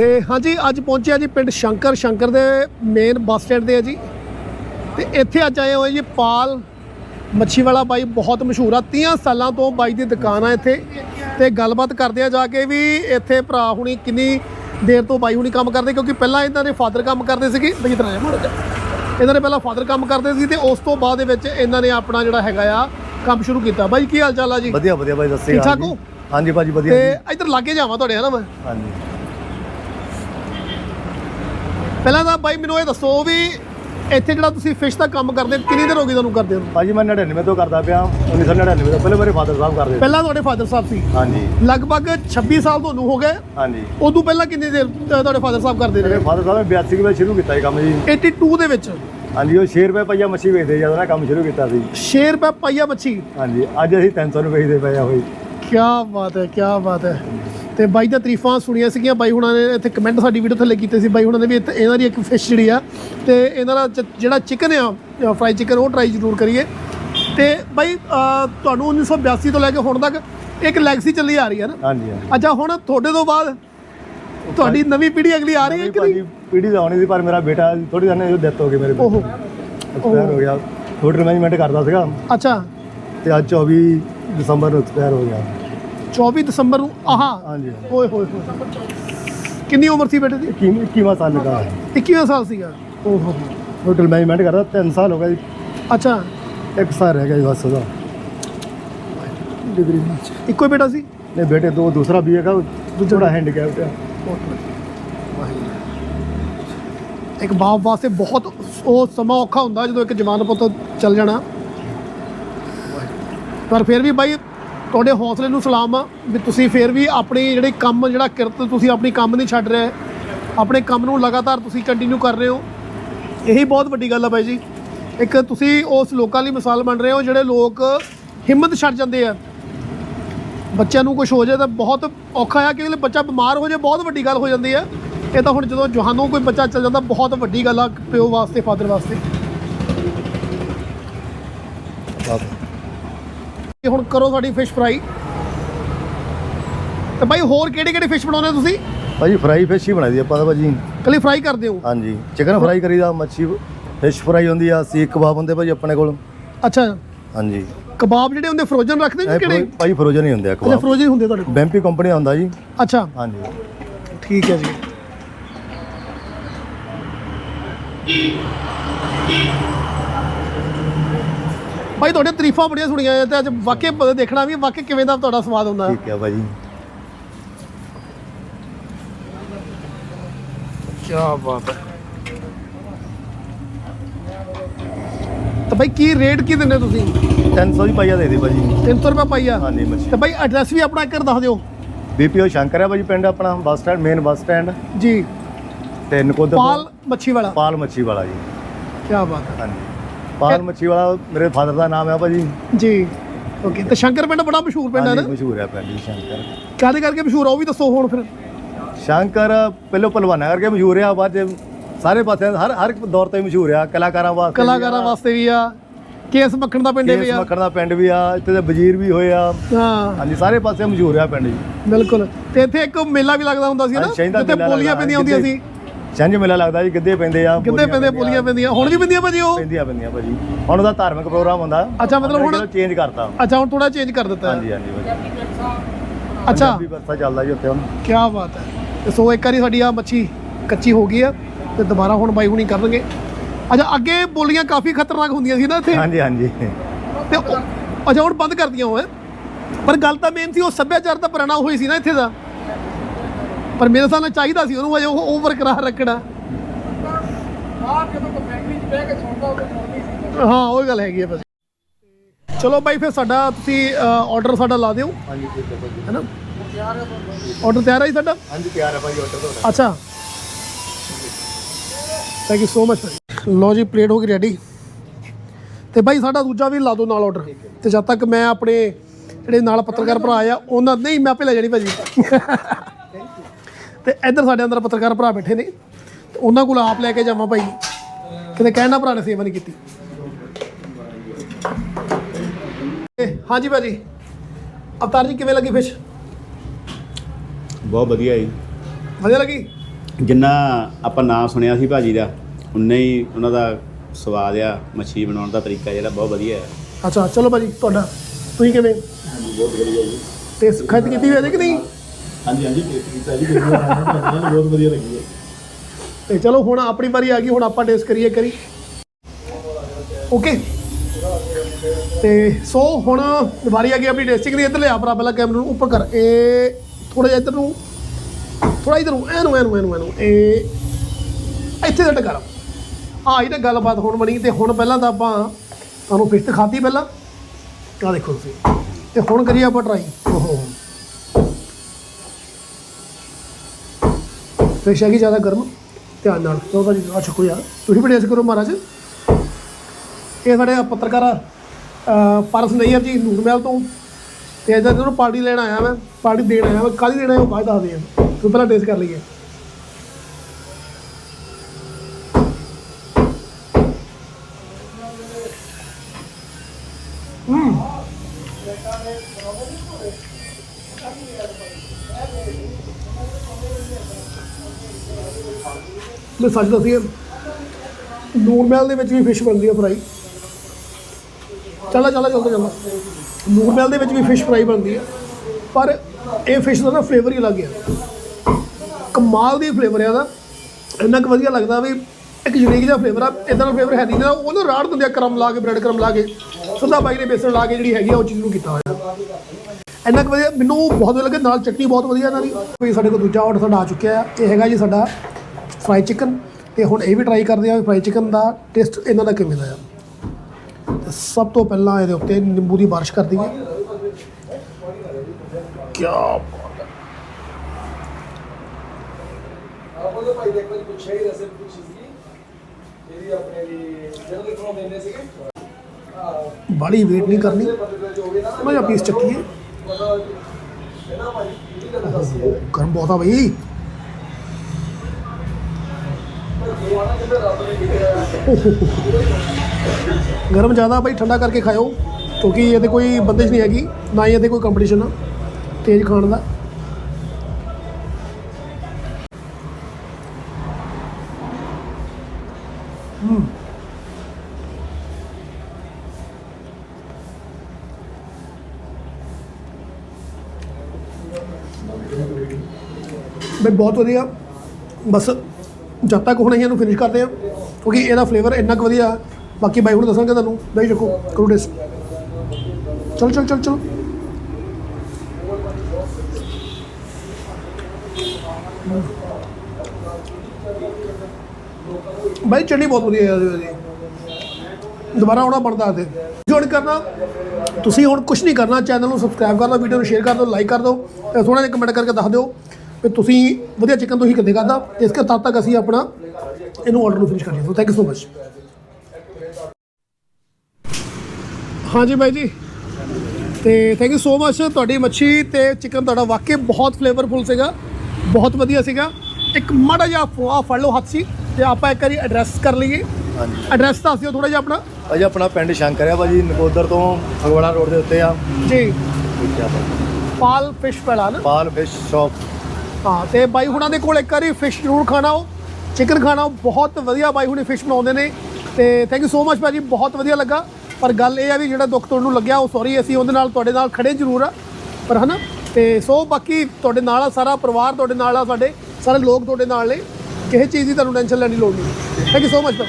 ਤੇ ਹਾਂਜੀ ਅੱਜ ਪਹੁੰਚਿਆ ਜੀ ਪਿੰਡ ਸ਼ੰਕਰ ਸ਼ੰਕਰ ਦੇ ਮੇਨ ਬੱਸ ਸਟੈਂਡ ਤੇ ਹੈ ਜੀ। ਤੇ ਇੱਥੇ ਅੱਜ ਆਏ ਹੋਏ ਜੀ ਪਾਲ ਮੱਛੀ ਵਾਲਾ ਬਾਈ ਬਹੁਤ ਮਸ਼ਹੂਰ ਆ। 30 ਸਾਲਾਂ ਤੋਂ ਬਾਈ ਦੀ ਦੁਕਾਨ ਆ ਇੱਥੇ। ਤੇ ਗੱਲਬਾਤ ਕਰਦੇ ਆ ਜਾ ਕੇ ਵੀ ਇੱਥੇ ਭਰਾ ਹੁਣੀ ਕਿੰਨੀ ਦੇਰ ਤੋਂ ਬਾਈ ਹੁਣੀ ਕੰਮ ਕਰਦੇ ਕਿਉਂਕਿ ਪਹਿਲਾਂ ਇਹਨਾਂ ਦੇ ਫਾਦਰ ਕੰਮ ਕਰਦੇ ਸੀਗੇ। ਬਈ ਆ ਮਾੜਾ ਜਿਹਾ। ਇਹਨਾਂ ਦੇ ਪਹਿਲਾਂ ਫਾਦਰ ਕੰਮ ਕਰਦੇ ਸੀ ਤੇ ਉਸ ਤੋਂ ਬਾਅਦ ਦੇ ਵਿੱਚ ਇਹਨਾਂ ਨੇ ਆਪਣਾ ਜਿਹੜਾ ਹੈਗਾ ਆ ਕੰਮ ਸ਼ੁਰੂ ਕੀਤਾ। ਬਾਈ ਕੀ ਹਾਲ ਚਾਲ ਆ ਜੀ? ਵਧੀਆ ਵਧੀਆ ਭਾਈ ਦੱਸੇ ਠੀਕ ਠਾਕ ਹੋ? ਹਾਂਜੀ ਭਾਜੀ ਵਧੀਆ ਤੇ ਜੀ। ਇੱਧਰ ਲਾਗੇ ਜਾਵਾਂ ਤੁਹਾਡੇ ਹਨਾ ਮੈਂ? ਹਾਂਜੀ। ਪਹਿਲਾਂ ਤਾਂ ਬਾਈ ਮੈਨੂੰ ਇਹ ਦੱਸੋ ਵੀ ਇੱਥੇ ਜਿਹੜਾ ਤੁਸੀਂ ਫਿਸ਼ ਦਾ ਕੰਮ ਕਰਦੇ ਹੋ, ਕਿੰਨੀ ਦੇਰ ਹੋ ਗਈ ਤੁਹਾਨੂੰ ਕਰਦੇ ਹੋ ਭਾਜੀ ਮੈਂ 99 ਤੋਂ ਕਰਦਾ ਪਿਆ। 1999 ਤੋਂ ਪਹਿਲੇ ਮੇਰੇ ਫਾਦਰ ਸਾਹਿਬ ਕਰਦੇ ਸੀ। ਪਹਿਲਾਂ ਤੁਹਾਡੇ ਫਾਦਰ ਸਾਹਿਬ ਸੀ? ਹਾਂਜੀ। ਲਗਭਗ 26 ਸਾਲ ਤੁਹਾਨੂੰ ਹੋ ਗਏ? ਹਾਂਜੀ। ਉਦੋਂ ਪਹਿਲਾਂ ਕਿੰਨੀ ਦੇਰ ਅ, ਤੁਹਾਡੇ ਫਾਦਰ ਸਾਹਿਬ ਕਰਦੇ ਮੇਰੇ ਰਹੇ ਫਾਦਰ ਸਾਹਿਬ ਨੇ 82 ਵਿੱਚ ਸ਼ੁਰੂ ਕੀਤਾ ਇਹ ਕੰਮ ਜੀ। 82 ਦੇ ਵਿੱਚ? ਹਾਂਜੀ ਉਹ 6 ਰੁਪਏ ਪਈਆ ਮੱਛੀ ਵੇਚਦੇ ਜਦੋਂ ਨਾ ਕੰਮ ਸ਼ੁਰੂ ਕੀਤਾ ਸੀ। 6 ਰੁਪਏ ਪਾਈਆ ਮੱਛੀ? ਹਾਂਜੀ ਅੱਜ ਅਸੀਂ 300 ਰੁਪਏ ਦੇ ਪਏ ਆ ਹੋਈ ਕੀ ਬਾਤ ਹੈ ਕੀ ਬਾਤ ਹੈ। ਤੇ ਬਾਈ ਦੀਆਂ ਤਾਰੀਫਾਂ ਸੁਣੀਆਂ ਸੀਗੀਆਂ। ਬਾਈ ਹੁਣਾਂ ਨੇ ਇੱਥੇ ਕਮੈਂਟ ਸਾਡੀ ਵੀਡੀਓ ਥੱਲੇ ਕੀਤੇ ਸੀ। ਬਾਈ ਹੁਣਾਂ ਨੇ ਵੀ ਇਹਨਾਂ ਦੀ ਇੱਕ ਫਿਸ਼ ਜਿਹੜੀ ਆ ਤੇ ਇਹਨਾਂ ਦਾ ਜਿਹੜਾ ਚਿਕਨ ਆ ਫਰਾਈ ਚਿਕਨ ਉਹ ਟਰਾਈ ਜ਼ਰੂਰ ਕਰੀਏ। ਤੇ ਬਾਈ ਤੁਹਾਨੂੰ 1982 ਤੋਂ ਲੈ ਕੇ ਹੁਣ ਤੱਕ ਇੱਕ ਲੈਗਸੀ ਚੱਲੀ ਆ ਰਹੀ ਹੈ ਨਾ? ਹਾਂਜੀ ਅੱਛਾ ਹੁਣ ਤੁਹਾਡੇ ਤੋਂ ਬਾਅਦ ਤੁਹਾਡੀ ਨਵੀਂ ਪੀੜ੍ਹੀ ਅਗਲੀ ਆ ਰਹੀ ਹੈ ਕਿ ਨਹੀਂ? ਭਾਜੀ ਪੀੜੀ ਦਾ ਆਉਣੀ ਸੀ ਪਰ ਮੇਰਾ ਬੇਟਾ ਥੋੜੀ ਦਿਨ ਜੋ ਡੈਥ ਹੋ ਗਈ ਮੇਰੇ ਓਹੋ ਐਕਸਪਾਇਰ ਹੋ ਗਿਆ। ਹੋਟਲ ਮੈਨੇਜਮੈਂਟ ਕਰਦਾ ਸੀਗਾ। ਅੱਛਾ। ਤੇ ਅੱਜ 24 ਦਸੰਬਰ ਨੂੰ ਐਕਸਪਾਇਰ ਹੋ ਗਿਆ। 24 ਦਸੰਬਰ ਨੂੰ? ਆਹਾ। ਹਾਂਜੀ ਓਏ ਹੋਏ ਹੋਏ। ਕਿੰਨੀ ਉਮਰ ਸੀ ਬੇਟੇ ਦੀ? 21 21ਵਾਂ ਸਾਲ ਲਗਾ 21 ਸਾਲ ਸੀਗਾ। ਓਹੋ ਹੋਟਲ ਮੈਨੇਜਮੈਂਟ ਕਰਦਾ 3 ਸਾਲ ਹੋ ਗਏ। ਜੀ ਅੱਛਾ। ਇੱਕ ਸਾਲ ਰਹਿ ਗਿਆ ਜੀ ਬਸ ਉਹਦਾ। ਡਿਗਰੀ ਵਿੱਚ। ਇੱਕੋ ਹੀ ਬੇਟਾ ਸੀ? ਨੇ ਬੇਟੇ ਦੋ ਦੂਸਰਾ ਵੀ ਹੈਗਾ ਥੋੜਾ ਹੈਂਡੀਕੈਪਟ ਹੈ ਇੱਕ ਬਾਪ ਵਾਸਤੇ ਬਹੁਤ ਉਹ ਸਮਾਂ ਔਖਾ ਹੁੰਦਾ ਜਦੋਂ ਇੱਕ ਜਵਾਨ ਪੁੱਤ ਚੱਲ ਜਾਣਾ। ਪਰ ਫਿਰ ਵੀ ਬਾਈ ਤੁਹਾਡੇ ਹੌਸਲੇ ਨੂੰ ਸਲਾਮ ਆ ਵੀ ਤੁਸੀਂ ਫਿਰ ਵੀ ਆਪਣੀ ਜਿਹੜੀ ਕੰਮ, ਜਿਹੜਾ ਕਿਰਤ ਤੁਸੀਂ ਆਪਣੀ ਕੰਮ ਨਹੀਂ ਛੱਡ ਰਹੇ, ਆਪਣੇ ਕੰਮ ਨੂੰ ਲਗਾਤਾਰ ਤੁਸੀਂ ਕੰਟੀਨਿਊ ਕਰ ਰਹੇ ਹੋ। ਇਹੀ ਬਹੁਤ ਵੱਡੀ ਗੱਲ ਆ ਬਾਈ ਜੀ। ਇੱਕ ਤੁਸੀਂ ਉਸ ਲੋਕਾਂ ਲਈ ਮਿਸਾਲ ਬਣ ਰਹੇ ਹੋ ਜਿਹੜੇ ਲੋਕ ਹਿੰਮਤ ਛੱਡ ਜਾਂਦੇ ਆ। ਬੱਚਿਆਂ ਨੂੰ ਕੁਝ ਹੋ ਜਾਏ ਤਾਂ ਬਹੁਤ ਔਖਾ ਆ ਕਿ ਬੱਚਾ ਬਿਮਾਰ ਹੋ ਜਾਏ, ਬਹੁਤ ਵੱਡੀ ਗੱਲ ਹੋ ਜਾਂਦੀ ਹੈ ਇਹ ਤਾਂ ਹੁਣ ਜਦੋਂ ਜਹਾਨੋਂ ਕੋਈ ਬੱਚਾ ਚੱਲ ਜਾਂਦਾ, ਬਹੁਤ ਵੱਡੀ ਗੱਲ ਆ ਪਿਓ ਵਾਸਤੇ, ਫਾਦਰ ਵਾਸਤੇ। ਹੁਣ ਕਰੋ ਸਾਡੀ ਫਿਸ਼ ਫਰਾਈ ਤੇ ਭਾਈ ਹੋਰ ਕਿਹੜੇ ਕਿਹੜੇ ਫਿਸ਼ ਬਣਾਉਂਦੇ ਤੁਸੀਂ? ਭਾਜੀ ਫਰਾਈ ਫਿਸ਼ ਹੀ ਬਣਾਈ ਦੀ ਆਪਾਂ ਤਾਂ ਭਾਜੀ। ਕੱਲੀ ਫਰਾਈ ਕਰਦੇ ਹੋ? ਹਾਂਜੀ ਚਿਕਨ ਫਰਾਈ ਕਰੀਦਾ ਮੱਛੀ ਫਿਸ਼ ਫਰਾਈ ਹੁੰਦੀ ਆ ਸੀਕ ਕਬਾਬ ਹੁੰਦੇ ਭਾਜੀ ਆਪਣੇ ਕੋਲ। ਅੱਛਾ। ਹਾਂਜੀ। ਕਬਾਬ ਜਿਹੜੇ ਹੁੰਦੇ ਫਰੋਜ਼ਨ ਰੱਖਦੇ ਕਿ ਕਿਹੜੇ? ਭਾਜੀ ਫਰੋਜ਼ਨ ਹੀ ਹੁੰਦੇ ਆ ਅੱਛਾ ਕਬਾਬ। ਫਰੋਜ਼ਨ ਹੁੰਦੇ ਤੁਹਾਡੇ ਕੋਲ? ਬੈਂਪੀ ਕੰਪਨੀ ਦਾ ਹੁੰਦਾ ਜੀ। ਅੱਛਾ। ਹਾਂਜੀ। ਠੀਕ ਹੈ ਜੀ। ਭਾਈ ਤੁਹਾਡੇ ਤਾਰੀਫਾਂ ਬੜੀਆਂ ਸੁਣੀਆਂ ਤੇ ਅੱਜ ਵਾਕਈ ਪ- ਦੇਖਣਾ ਵੀ ਵਾਕਈ ਕਿਵੇਂ ਦਾ ਤੁਹਾਡਾ ਸਵਾਦ ਹੁੰਦਾ ਹੈ ਠੀਕ ਹੈ ਭਾਜੀ ਕੀ ਬਾਤ ਹੈ। ਤਾਂ ਭਾਈ ਕੀ ਰੇਟ ਕੀ ਦਿੰਦੇ ਤੁਸੀਂ? 300 ਦੀ ਪਾਈਆ ਦੇ ਦੇ ਭਾਜੀ 300 ਰੁਪਏ ਪਾਈਆ? ਹਾਂਜੀ ਮੱਛੀ ਤੇ ਭਾਈ ਐਡਰੈਸ ਵੀ ਆਪਣਾ ਇੱਕ ਵਾਰ ਦੱਸ ਦਿਓ। ਬੀਪੀਓ ਸ਼ੰਕਰ ਹੈ ਭਾਜੀ ਪਿੰਡ ਆਪਣਾ bus stand main bus stand. ਜੀ। ਤੇ ਨਕੋਦਰ ਪਾਲ ਮੱਛੀ ਵਾਲਾ। ਪਾਲ ਮੱਛੀ ਵਾਲਾ ਜੀ। ਕੀ ਬਾਤ ਹੈ। ਹਾਂਜੀ। ਪਾਲ ਮੱਛੀ ਵਾਲਾ ਮੇਰੇ ਫਾਦਰ ਦਾ ਨਾਮ ਹੈ ਭਾਜੀ। ਜੀ। ਓਕੇ ਤੇ ਸ਼ੰਕਰ ਪਿੰਡ ਬੜਾ ਮਸ਼ਹੂਰ ਪਿੰਡ ਹੈ ਹਾਂਜੀ ਨਾ? ਮਸ਼ਹੂਰ ਹੈ ਪਿੰਡ ਜੀ ਸ਼ੰਕਰ। ਕਾਹਦੇ ਕਰਕੇ ਮਸ਼ਹੂਰ ਆ ਉਹ ਵੀ ਦੱਸੋ ਹੁਣ ਫਿਰ। ਸ਼ੰਕਰ ਪਹਿਲੋਂ ਪਹਿਲਵਾਨਾਂ ਕਰਕੇ ਮਸ਼ਹੂਰ ਆ ਬਾਅਦ ਚ ਸਾਰੇ ਪਾਸੇ ਹਰ ਹਰ ਇੱਕ ਦੌਰ ਤੇ ਮਸ਼ਹੂਰ ਆ ਕਲਾਕਾਰਾਂ ਵਾਸਤੇ ਕਲਾਕਾਰਾਂ ਵਾਸਤੇ ਵੀ ਆ ਕੇਸ ਮੱਖਣ ਦਾ ਪਿੰਡ ਵੀ ਕੇਸ ਆ। ਮੱਖਣ ਦਾ ਪਿੰਡ ਵੀ ਆ ਇੱਥੇ ਦੇ ਵਜ਼ੀਰ ਵੀ ਹੋਏ ਆ। ਹਾਂ। ਹਾਂਜੀ ਸਾਰੇ ਪਾਸੇ ਮਸ਼ਹੂਰ ਆ ਪਿੰਡ ਜੀ। ਬਿਲਕੁਲ। ਤੇ ਇੱਥੇ ਇੱਕ ਮੇਲਾ ਵੀ ਲੱਗਦਾ ਹੁੰਦਾ ਸੀ ਨਾ ਜਿੱਥੇ ਬੋਲੀਆਂ ਪੈਂਦੀਆਂ ਹੁੰਦੀਆਂ ਸੀ। ਛੰਝ ਮੇਲਾ ਲੱਗਦਾ ਜੀ ਗਿੱਧੇ ਪੈਂਦੇ ਆ ਕਿੱਦੇ ਪੈਂਦੇ ਬੋਲੀਆਂ ਪੈਂਦੀਆਂ। ਹੁਣ ਵੀ ਪੈਂਦੀਆਂ ਭਾਜੀ ਉਹ? ਪੈਂਦੀਆਂ ਪੈਂਦੀਆਂ ਭਾਜੀ। ਹੁਣ ਉਹਦਾ ਧਾਰਮਿਕ ਪ੍ਰੋਗਰਾਮ ਹੁੰਦਾ। ਅੱਛਾ, ਮਤਲਬ ਹੁਣ- ਚੇਂਜ ਕਰਤਾ। ਅੱਛਾ ਹੁਣ ਥੋੜਾ ਚੇਂਜ ਕਰ ਦਿੱਤਾ। ਹੈ ਹਾਂਜੀ ਹਾਂਜੀ ਭਾਜੀ। ਅੱਛਾ। ਪੰਜਾਬੀ ਵਰਸਾ ਚੱਲਦਾ ਜੀ ਉੱਥੇ ਹੁਣ। ਕੀ ਬਾਤ ਹੈ। ਤੇ ਸੋ ਇੱਕ ਵਾਰੀ ਸਾਡੀ ਆ ਮੱਛੀ ਕੱਚੀ ਹੋ ਗਈ ਆ ਤੇ ਦੁਬਾਰਾ ਹੁਣ ਬਾਈ ਹੁਣੀ ਕਰਨਗੇ। ਅੱਛਾ ਅੱਗੇ ਬੋਲੀਆਂ ਕਾਫੀ ਖਤਰਨਾਕ ਹੁੰਦੀਆਂ ਸੀ ਨਾ ਇੱਥੇ। ਹਾਂਜੀ ਹਾਂਜੀ। ਤੇ ਉਹ- ਅੱਛਾ ਹੁਣ ਬੰਦ ਕਰਦੀਆਂ ਹੋਏ ਪਰ ਗੱਲ ਤਾਂ ਮੇਨ ਸੀ ਉਹ ਸੱਭਿਆਚਾਰ ਤਾਂ ਪੁਰਾਣਾ ਹੋਈ ਸੀ ਨਾ ਇੱਥੇ ਦਾ। ਪਰ ਮੇਰੇ ਹਿਸਾਬ ਨਾਲ ਚਾਹੀਦਾ ਸੀ ਉਹਨੂੰ ਅਜੇ ਉਹ ਉਹ ਬਰਕਰਾਰ ਰੱਖਣਾ। ਹਾਂ ਉਹ ਗੱਲ ਹੈਗੀ ਹੈ ਬਸ ਚਲੋ ਬਾਈ ਫਿਰ ਸਾਡਾ ਤੁਸੀਂ ਆਰਡਰ ਸਾਡਾ ਲਾ ਦਿਓ। ਹਾਂਜੀ ਠੀਕ ਹੈ ਭਾਜੀ ਹੈਨਾ? ਆਰਡਰ ਤਿਆਰ ਹੈ ਜੀ ਸਾਡਾ? ਹਾਂਜੀ ਤਿਆਰ ਹੈ ਭਾਜੀ ਆਰਡਰ ਤੁਹਾਡਾ। ਅੱਛਾ। ਥੈਂਕ ਯੂ ਸੋ ਮਚ ਲੋ ਜੀ ਪਲੇਟ ਹੋ ਗਈ ਰੈਡੀ ਤੇ ਬਾਈ ਸਾਡਾ ਦੂਜਾ ਵੀ ਲਾ ਦਿਓ ਨਾਲ ਆਰਡਰ ਤੇ ਜਦ ਤੱਕ ਮੈਂ ਆਪਣੇ ਜਿਹੜੇ ਨਾਲ ਪੱਤਰਕਾਰ ਭਰਾ ਆ ਉਹਨਾਂ ਨਹੀਂ ਮੈਂ ਆਪੇ ਲੈ ਜਾਣੀ ਭਾਜੀ। ਤੇ ਇੱਧਰ ਸਾਡੇ ਅੰਦਰ ਪੱਤਰਕਾਰ ਭਰਾ ਬੈਠੇ ਨੇ ਤੇ ਉਹਨਾਂ ਕੋਲ ਆਪ ਲੈ ਕੇ ਜਾਵਾਂ ਭਾਈ। ਕਿਤੇ ਕਹਿਣਾ ਭਰਾ ਨੇ ਸੇਵਾ ਨਹੀਂ ਕੀਤੀ। ਹਾਂਜੀ ਭਾਜੀ ਅਵਤਾਰ ਜੀ ਕਿਵੇਂ ਲੱਗੀ ਫਿਸ਼ ਬਹੁਤ ਵਧੀਆ ਜੀ। ਵਧੀਆ ਲੱਗੀ? ਜਿੰਨਾ ਆਪਾਂ ਨਾਂ ਸੁਣਿਆ ਸੀ ਭਾਜੀ ਦਾ ਉਨਾ ਹੀ ਉਹਨਾਂ ਦਾ ਸਵਾਦ ਆ ਮੱਛੀ ਬਣਾਉਣ ਦਾ ਤਰੀਕਾ ਜਿਹੜਾ ਬਹੁਤ ਵਧੀਆ ਹੈ ਅੱਛਾ ਚਲੋ ਭਾਜੀ ਤੁਹਾਡਾ। ਤੁਸੀਂ ਕਿਵੇਂ? ਬਹੁਤ ਵਧੀਆ ਜੀ। ਤੇ ਖਤ ਕੀਤੀ ਹੋਈ ਹੈ ਕਿ ਨਹੀਂ? ਹਾਂਜੀ ਹਾਂਜੀ ਟੇਸਟ ਕੀਤਾ ਜੀ ਮੈਨੂੰ ਬਹੁਤ ਵਧੀਆ ਲੱਗੀ ਹੈ। ਤੇ ਚਲੋ, ਹੁਣ ਆਪਣੀ ਵਾਰੀ ਆ ਗਈ, ਹੁਣ ਆਪਾਂ ਟੇਸਟ ਕਰੀਏ ਕਰੀ ਓਕੇ ਤੇ ਸੋ ਹੁਣ ਵਾਰੀ ਆ ਗਈ ਆਪਣੀ ਟੇਸਟਿੰਗ ਦੀ, ਇੱਧਰ ਲਿਆ ਭਰਾ, ਪਹਿਲਾਂ ਕੈਮਰੇ ਨੂੰ ਉੱਪਰ ਕਰ। ਇਹ ਥੋੜਾ ਜਿਹਾ ਇੱਧਰ ਨੂੰ ਥੋੜਾ ਇੱਧਰ ਨੂੰ ਐਨੂੰ ਐਨੂੰ ਐਨੂੰ ਐਨੂੰ ਇਹ ਇੱਥੇ ਸੈੱਟ ਕਰ। ਆ ਇਹ ਤਾਂ ਗੱਲਬਾਤ ਹੁਣ ਬਣੀ, ਤੇ ਹੁਣ ਪਹਿਲਾਂ ਤਾਂ ਆਪਾਂ ਤੁਹਾਨੂੰ ਫਿਸ਼ ਖਾਧੀ ਪਹਿਲਾਂ। ਆ ਦੇਖੋ ਤੁਸੀਂ, ਤੇ ਹੁਣ ਕਰੀਏ ਆਪਾਂ ਟਰਾਈ ਓਹੋ। ਫਿਸ਼ ਹੈਗੀ, ਜ਼ਿਆਦਾ ਗਰਮ। ਧਿਆਨ ਨਾਲ। ਲਓ ਭਾਜੀ ਆ ਛਕੋ ਯਾਰ ਤੁਸੀਂ ਵੀ ਟੇਸਟ ਕਰੋ ਮਹਾਰਾਜ। ਇਹ ਸਾਡੇ ਪੱਤਰਕਾਰ ਪਰਸ ਪਾਰਸ ਨਈਅਰ ਜੀ ਨੂਰਮਹਿਲ ਤੋਂ। ਤੇ ਇਧਰ ਨੂੰ ਪਾਰਟੀ ਲੈਣ ਆਇਆ ਮੈਂ, ਪਾਰਟੀ ਦੇਣ ਆਇਆ ਮੈਂ ਕਾਹਦੀ ਦੇਣ ਆਇਆ, ਉਹ ਬਾਅਦ ਦੱਸਦੇ ਆ ਤੂੰ ਪਹਿਲਾਂ ਟੇਸਟ ਕਰ ਲਈਏ। ਮੈਂ ਸੱਚ ਦੱਸੀਏ ਨੂਰ ਮਹਿਲ ਦੇ ਵਿੱਚ ਵੀ ਫਿਸ਼ ਬਣਦੀ ਆ ਫਰਾਈ ਚੱਲਾ ਚੱਲਾ ਚੱਲਦਾ ਚੱਲ ਨੂਰ ਮਹਿਲ ਦੇ ਵਿੱਚ ਵੀ ਫਿਸ਼ ਫਰਾਈ ਬਣਦੀ ਆ, ਪਰ ਇਹ ਫਿਸ਼ ਦਾ ਨਾ ਫਲੇਵਰ ਹੀ ਅਲੱਗ ਆ। ਕਮਾਲ ਦੀ ਫਲੇਵਰ ਆ ਦਾ ਇੰਨਾ ਕੁ ਵਧੀਆ ਲੱਗਦਾ ਵੀ ਇੱਕ ਯੂਨੀਕ ਜਿਹਾ ਫਲੇਵਰ ਆ ਇਦਾਂ ਦਾ ਫਲੇਵਰ ਹੈ ਨਹੀਂ ਨਾ। ਉਹਨੂੰ ਰਾੜ ਦਿੰਦੇ ਆ ਕਰਮ ਲਾ ਕੇ ਬ੍ਰੈਡ ਕਰਮ ਲਾ ਕੇ, ਸਿੱਧਾ ਬਾਈ ਨੇ ਬੇਸਣ ਲਾ ਕੇ ਜਿਹੜੀ ਹੈਗੀ ਆ, ਉਹ ਚੀਜ਼ ਨੂੰ ਕੀਤਾ ਹੋਇਆ। ਇੰਨਾ ਕੁ ਵਧੀਆ, ਮੈਨੂੰ ਬਹੁਤ ਵਧੀਆ ਲੱਗਾ ਨਾਲ ਚਟਨੀ ਬਹੁਤ ਵਧੀਆ ਇਹਨਾਂ ਦੀ। ਕੋਈ ਸਾਡੇ ਕੋਲ ਦੂਜਾ ਆਰਡਰ ਸਾਡਾ ਆ ਚੁੱਕਿਆ ਆ। ਇਹ ਹੈਗਾ ਜੀ ਸਾਡਾ ਫਰਾਈ ਚਿਕਨ ਤੇ ਹੁਣ ਇਹ ਵੀ ਟਰਾਈ ਕਰਦੇ ਆ ਵੀ ਫਰਾਈ ਚਿਕਨ ਦਾ ਟੇਸਟ ਇਹਨਾਂ ਦਾ ਕਿਵੇਂ ਦਾ ਆ। ਸਭ ਤੋਂ ਪਹਿਲਾਂ ਇਹਦੇ ਉੱਤੇ ਨਿੰਬੂ ਦੀ ਬਾਰਿਸ਼ ਕਰ ਦਈਏ। ਕੀ ਆਪਾਂ ਤਾਂ ਭਾਈ ਦੇਖੋ ਜੀ ਪੁੱਛਿਆ ਹੀ ਰੈਸਿਪੀ ਪੁੱਛੀ ਸੀ। ਇਹਦੀ ਆਪਣੇ ਲਈ ਜਦੋਂ ਦੇਖੋ ਦਿੰਦੇ ਸੀਗੇ। ਹਾਂ। ਬਾੜੀ ਵੇਟ ਨਹੀਂ ਕਰਨੀ। ਥੋੜਾ ਜਿਹਾ ਪੀਸ ਚੱਕੀਏ। ਗਰਮ ਬਹੁਤ ਆ ਬਈ। ਗਰਮ ਜ਼ਿਆਦਾ ਬਈ ਠੰਡਾ ਕਰਕੇ ਖਾਓ ਕਿਉਂਕਿ ਇਹਦੇ ਕੋਈ ਬੰਦਿਸ਼ ਨਹੀਂ ਹੈਗੀ ਨਾ ਹੀ ਇਹਦੇ ਕੋਈ ਕੰਪੀਟੀਸ਼ਨ ਆ ਤੇਜ਼ ਖਾਣ ਦਾ ਹਮ। ਬਈ ਬਹੁਤ ਵਧੀਆ ਬਸ ਜਦ ਤੱਕ ਹੁਣ ਅਸੀਂ ਇਹਨੂੰ ਫਿਨਿਸ਼ ਕਰਦੇ ਆ ਕਿਉਂਕਿ ਇਹਦਾ ਫਲੇਵਰ ਇੰਨਾ ਕੁ ਵਧੀਆ, ਬਾਕੀ ਬਾਈ ਹੁਣ ਦੱਸਾਂਗੇ ਤੁਹਾਨੂੰ, ਬਾਈ ਰੱਖੋ ਕਰੋ ਟੇਸਟ ਚਲ ਚਲ ਚਲ ਚਲ। ਬਾਈ ਚਟਨੀ ਬਹੁਤ ਵਧੀਆ ਹੈ ਇਹਦੀ। ਦੁਬਾਰਾ ਆਉਣਾ ਬਣਦਾ ਤੇ ਜੁਆਇਨ ਕਰਨਾ, ਤੁਸੀਂ ਹੁਣ ਕੁਝ ਨਹੀਂ ਕਰਨਾ ਚੈਨਲ ਨੂੰ ਸਬਸਕ੍ਰਾਈਬ ਕਰ ਲਓ ਵੀਡੀਓ ਨੂੰ ਸ਼ੇਅਰ ਕਰ ਦਿਓ ਲਾਈਕ ਕਰ ਦਿਓ, ਤੇ ਥੋੜਾ ਜਿਹਾ ਕਮੈਂਟ ਕਰਕੇ ਦੱਸ ਦਿਓ। ਕਿ ਤੁਸੀਂ ਵਧੀਆ ਚਿਕਨ ਤੁਸੀਂ ਕਿੱਥੇ ਖਾਧਾ? ਇਸ ਕੇ ਤਦ ਤੱਕ ਅਸੀਂ ਆਪਣਾ ਇਹਨੂੰ ਆਰਡਰ ਨੂੰ ਫਿਨਿਸ਼ ਕਰੀਏ so thank you so much ਹਾਂਜੀ ਬਾਈ ਜੀ। ਤੇ ਥੈਂਕ ਯੂ ਸੋ ਮਚ ਤੁਹਾਡੀ ਮੱਛੀ ਤੇ ਚਿਕਨ ਤੁਹਾਡਾ ਵਾਕਈ ਬਹੁਤ ਫਲੇਵਰਫੁਲ ਸੀਗਾ। ਬਹੁਤ ਵਧੀਆ ਸੀਗਾ। ਇੱਕ ਮਾੜਾ ਜਿਹਾ ਫੋਆ ਫੜ ਲਓ ਹੱਥ ਹੀ ਤੇ ਆਪਾਂ ਇੱਕ ਵਾਰੀ ਐਡਰੈਸ ਕਰ ਲਈਏ। ਹਾਂਜੀ। ਐਡਰੈਸ ਦੱਸ ਦਿਓ ਥੋੜਾ ਜਿਹਾ ਆਪਣਾ। ਭਾਜੀ ਆਪਣਾ ਪਿੰਡ ਸ਼ੰਕਰ ਆ ਭਾਜੀ ਨਕੋਦਰ ਤੋਂ ਫਗਵਾੜਾ ਰੋਡ ਦੇ ਉੱਤੇ ਆ। ਜੀ। ਪਾਲ ਫਿਸ਼ ਪੈਲਾ ਨਾ। ਪਾਲ ਫਿਸ਼ ਸ਼ਾਪ ਹਾਂ, ਤੇ ਬਾਈ ਹੁਣਾਂ ਦੇ ਕੋਲ ਇੱਕ ਵਾਰੀ ਫਿਸ਼ ਜ਼ਰੂਰ ਖਾਣਾ ਹੋ ਚਿਕਨ ਖਾਣਾ ਹੋ ਬਹੁਤ ਵਧੀਆ ਬਾਈ ਹੁਣੇ ਫਿਸ਼ ਬਣਾਉਂਦੇ ਨੇ। ਤੇ ਥੈਂਕ ਯੂ ਸੋ ਮਚ ਭਾਜੀ, ਬਹੁਤ ਵਧੀਆ ਲੱਗਾ। ਪਰ ਗੱਲ ਇਹ ਆ ਵੀ ਜਿਹੜਾ ਦੁੱਖ ਤੁਹਾਨੂੰ ਲੱਗਿਆ, ਉਹ ਸੌਰੀ ਅਸੀਂ ਉਹਦੇ ਨਾਲ ਤੁਹਾਡੇ ਨਾਲ ਖੜੇ ਜ਼ਰੂਰ ਆ। ਪਰ ਹਨਾ, ਤੇ ਸੋ ਬਾਕੀ ਤੁਹਾਡੇ ਨਾਲ ਆ ਸਾਰਾ ਪਰਿਵਾਰ, ਤੁਹਾਡੇ ਨਾਲ ਆ ਸਾਡੇ, ਸਾਰੇ ਲੋਕ ਤੁਹਾਡੇ ਨਾਲ ਨੇ। ਕਿਸੇ ਚੀਜ਼ ਦੀ ਤੁਹਾਨੂੰ ਟੈਨਸ਼ਨ ਲੈਣ ਦੀ ਲੋੜ ਨਹੀਂ। Thank you so much Bhai